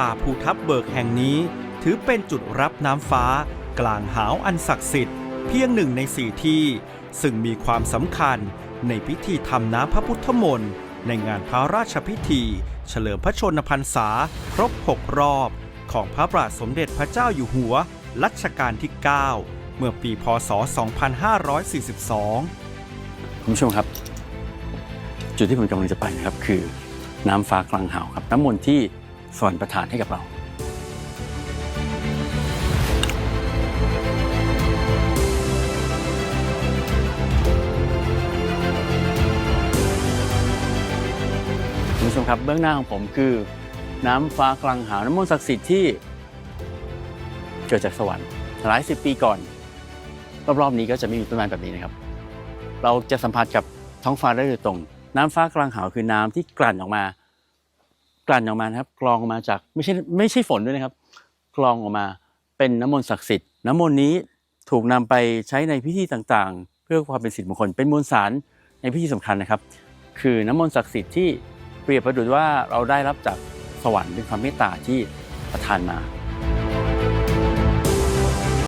ป่าภูทับเบิกแห่งนี้ ถือเป็นจุดรับน้ำฟ้า กลางหาวอันศักดิ์สิทธิ์เพียงหนึ่งในสี่ที่ ซึ่งมีความสำคัญในพิธีทำน้ำพระพุทธมนต์ในงานพระราชพิธี เฉลิมพระชนมพรรษา ครบ 6 รอบ ของพระบาทสมเด็จพระเจ้าอยู่หัวรัชกาลที่ 9 เมื่อปีพศ 2542 คุณผู้ชมครับ จุดที่ผมกำลังจะไปนะครับคือน้ำฟ้ากลางหาวครับน้ำมนต์ที่ สวรรค์ประทานให้กับเรา คุณผู้ชมครับเบื้องหน้าของผมคือ น้ำฟ้ากลางหาวน้ำมนต์ศักดิ์สิทธิ์ที่ เกิดจากสวรรค์หลายสิบปีก่อน รอบๆนี้ก็จะไม่มีต้นไม้แบบนี้นะครับ เราจะสัมผัสกับท้องฟ้าได้โดยตรง น้ำฟ้ากลางหาวคือน้ำที่กลั่นออกมา กลั่นออกมานะครับกรองออกมาจากไม่ใช่ไม่ใช่ฝนด้วยนะครับ กรองออกมาเป็นน้ำมนต์ศักดิ์สิทธิ์น้ำมนต์นี้ถูกนำไปใช้ในพิธีต่างๆ เพื่อความเป็นสิริมงคลเป็นมวลสารในพิธีสำคัญนะครับ คือน้ำมนต์ศักดิ์สิทธิ์ที่เปรียบประดุจว่าเราได้รับจากสวรรค์เป็นความเมตตาที่ประทานมา